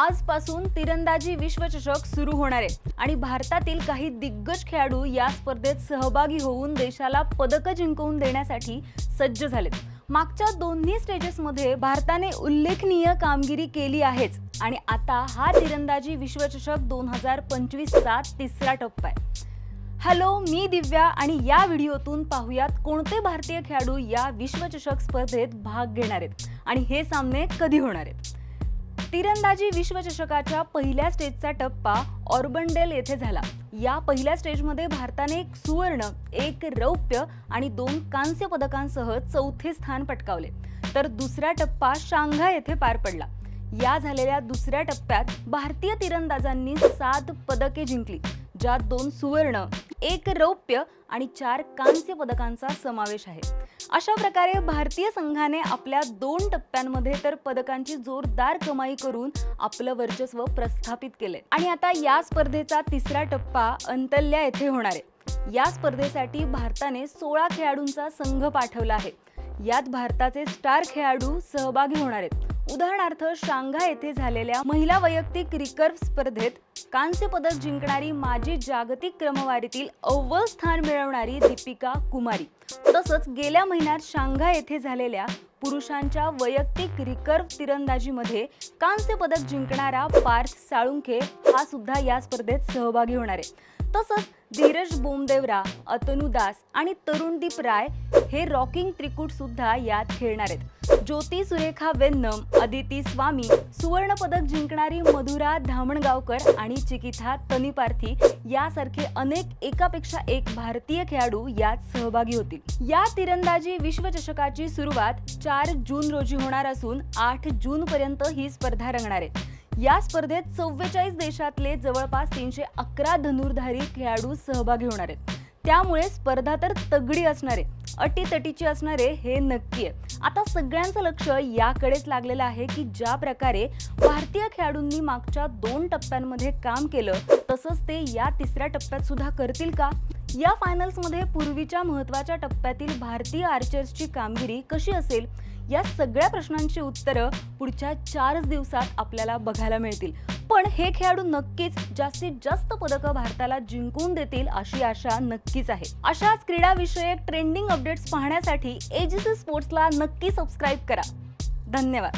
आजपासून तिरंदाजी विश्वचषक सुरू होणार आहे. आणि भारतातील काही दिग्गज खेळाडू या स्पर्धेत सहभागी होऊन देशाला पदकं जिंकवून देण्यासाठी सज्ज झालेत. मागच्या दोन्ही स्टेजेसमध्ये भारताने उल्लेखनीय कामगिरी केली आहेच. आणि आता हा तिरंदाजी विश्वचषक दोन हजार पंचवीसचा तिसरा टप्पा आहे. हॅलो मी दिव्या आणि या व्हिडिओतून पाहूयात कोणते भारतीय खेळाडू या विश्वचषक स्पर्धेत भाग घेणार आहेत. आणि हे सामने कधी होणार आहेत? तिरंदाजी विश्वचषकाच्या पहिल्या स्टेजचा टप्पा ऑर्बनडेल येथे झाला. या पहिल्या स्टेजमध्ये भारताने एक सुवर्ण एक रौप्य आणि दोन कांस्य पदकांसह चौथे स्थान पटकावले. तर दुसरा टप्पा शांघाय येथे पार पडला. या झालेल्या दुसऱ्या टप्प्यात भारतीय तिरंदाजांनी सात पदके जिंकली ज्यात दोन सुवर्ण एक रौप्य आणि चार कांस्य पदकांचा समावेश आहे. अशा प्रकारे भारतीय संघाने आपल्या दोन टप्प्यांमध्ये तर पदकांची जोरदार कमाई करून आपलं वर्चस्व प्रस्थापित केले आणि आता या स्पर्धेचा तिसरा टप्पा अंतल्या येथे होणार आहे. या स्पर्धेसाठी भारताने सोळा खेळाडूंचा संघ पाठवला आहे. यात भारताचे स्टार खेळाडू सहभागी होणार आहेत. उदाहरणार्थ शांघाय येथे झालेल्या महिला वैयक्तिक रिकर्व स्पर्धेत कांस्य पदक जिंकणारी माजी जागतिक क्रमवारीतील अव्वल स्थान मिळवणारी दीपिका कुमारी. तसंच गेल्या महिन्यात शांघाय येथे झालेल्या पुरुषांच्या वैयक्तिक रिकर्व तिरंदाजीमध्ये कांस्य पदक जिंकणारा पार्थ साळुंखे हा सुद्धा या स्पर्धेत सहभागी होणार आहे. तसंच धीरज बोमदेवरा अतनु दास आणि तरुणदीप राय हे रॉकिंग त्रिकूट सुद्धा यात खेळणार आहेत. ज्योती सुरेखा वेन्नम अदिती स्वामी सुवर्ण पदक जिंकणारी मधुरा धामणगावकर आणि चिकिथा तनिपार्थी यासारखे अनेक एकापेक्षा एक भारतीय खेळाडू यात सहभागी होतील. या तिरंदाजी विश्वचषकाची सुरुवात चार जून रोजी होणार असून आठ जून पर्यंत ही स्पर्धा रंगणार आहे या स्पर्धेत चव्वेचाळीस देशातले जवळपास तीनशे अकरा धनुर्धारी खेळाडू सहभागी होणार आहेत. त्यामुळे स्पर्धा तर तगडी असणारे अटीतटीची असणारे हे नक्की आहे. आता सगळ्यांचं लक्ष याकडेच लागलेलं आहे की ज्या प्रकारे भारतीय खेळाडूंनी मागच्या दोन टप्प्यांमध्ये काम केलं तसंच ते या तिसऱ्या टप्प्यात सुद्धा करतील का? या फायनल्समध्ये पूर्वीच्या महत्त्वाच्या टप्प्यातील भारतीय आर्चर्सची कामगिरी कशी असेल? या सगळ्या प्रश्नांची उत्तरं पुढच्या चारच दिवसात आपल्याला बघायला मिळतील. पण हे खेळाडू नक्कीच जास्तीत जास्त पदकं भारताला जिंकून देतील अशी आशा नक्कीच आहे. अशाच क्रीडाविषयक ट्रेंडिंग अपडेट्स पाहण्यासाठी एजीसी स्पोर्ट्सला नक्की सबस्क्राईब करा. धन्यवाद.